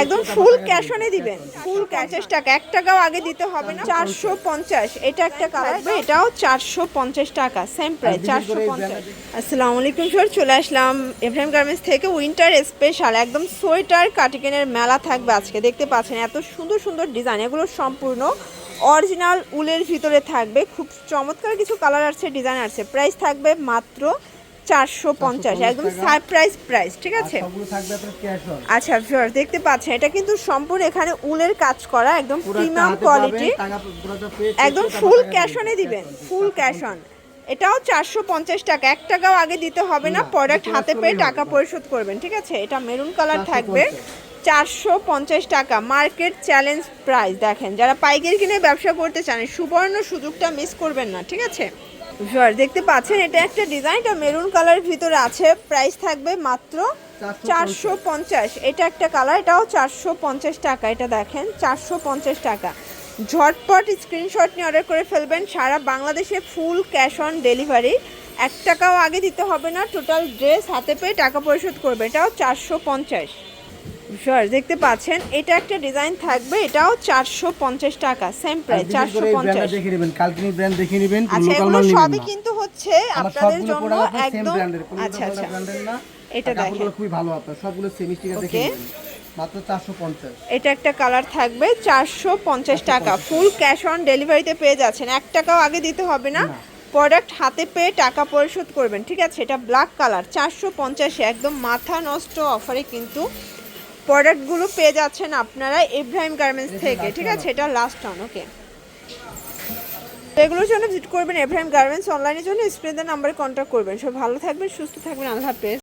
একদম full cash অনে দিবেন। ফুল পঞ্চাশ টাকা। এক টাকাও আগে দিতে হবে না। চারশো পঞ্চাশ। এটা একটা কালার এটাও চারশো পঞ্চাশ টাকা। সেম প্রাইস চারশো পঞ্চাশ। আসসালামু আলাইকুম স্যার চলে আসলাম এফএম গার্মেন্টস থেকে। উইন্টার স্পেশাল একদম সোয়েটার কাটিকেনের মেলা থাকবে আজকে। দেখতে পাচ্ছেন এত সুন্দর সুন্দর ডিজাইন এগুলো সম্পূর্ণ অরিজিনাল উলের ভিতরে থাকবে। খুব চমৎকার কিছু কালার আছে ডিজাইন আছে প্রাইস থাকবে মাত্র চারশো পঞ্চাশ একদম সারপ্রাইজ প্রাইস ঠিক আছে? আচ্ছা ভিউয়ার দেখতে পাচ্ছেন এটা কিন্তু সম্পূর্ণ এখানে উলের কাজ করা একদম প্রিমিয়াম কোয়ালিটি একদম ফুল ক্যাশ অনে দিবেন ফুল ক্যাশ অন এটাও চারশো পঞ্চাশ টাকা এক টাকাও আগে দিতে হবে না প্রোডাক্ট হাতে পেয়ে টাকা পরিশোধ করবেন ঠিক আছে? এটা মেরুন কালার থাকবে চারশো পঞ্চাশ টাকা মার্কেট চ্যালেঞ্জ প্রাইস দেখেন যারা পাইকারি কিনে ব্যবসা করতে চান সুবর্ণ সুযোগটা মিস করবেন না ঠিক আছে? দেখতে পাচ্ছেন, এটা একটা ডিজাইন এটা মেরুন কালার ভিতরে আছে। প্রাইস থাকবে মাত্র চারশো পঞ্চাশ। এটা একটা কালার এটাও চারশো পঞ্চাশ টাকা, এটা দেখেন, চারশো পঞ্চাশ টাকা। ঝটপট স্ক্রিনশট নিয়ে অর্ডার করে ফেলবেন, সারা বাংলাদেশে ফুল ক্যাশ অন ডেলিভারি এক টাকাও আগে দিতে হবে না টোটাল ড্রেস হাতে পেয়ে টাকা পরিশোধ করবে, এটাও চারশো পঞ্চাশ। দেখতে পাচ্ছেন এটা একটা ডিজাইন থাকবে এটাও চারশো পঞ্চাশ টাকা সেম প্রাইস চারশো পঞ্চাশ। দেখে নেবেন কালকিনি ব্র্যান্ড দেখে নেবেন আচ্ছা এগুলো সবই কিন্তু হচ্ছে আপনাদের জন্য একদম আচ্ছা আচ্ছা। এটা এটা দেখেন। দেখেন। খুবই ভালো আপনার সবগুলো সেমি স্টিকার দেখে নেবেন। এটা একটা কালার থাকবে চারশো পঞ্চাশ টাকা ফুল ক্যাশ অন ডেলিভারিতে পেয়ে যাচ্ছেন। এক টাকাও আগে দিতে হবে না। প্রোডাক্ট হাতে পেয়ে টাকা পরিশোধ করবেন ঠিক আছে? এটা ব্ল্যাক কালার চারশো পঞ্চাশে একদম মাথা নষ্ট অফারে কিন্তু প্রোডাক্টগুলো পেয়ে যাচ্ছেন আপনারা ইব্রাহিম গার্মেন্টস থেকে ঠিক আছে? এটা লাস্ট অন ওকে এগুলোর জন্য ভিজিট করবেন ইব্রাহিম গার্মেন্টস অনলাইনের জন্য স্ক্রিনের নাম্বারে কন্ট্যাক্ট করবেন। সব ভালো থাকবেন সুস্থ থাকবেন আল্লাহ হাফেজ।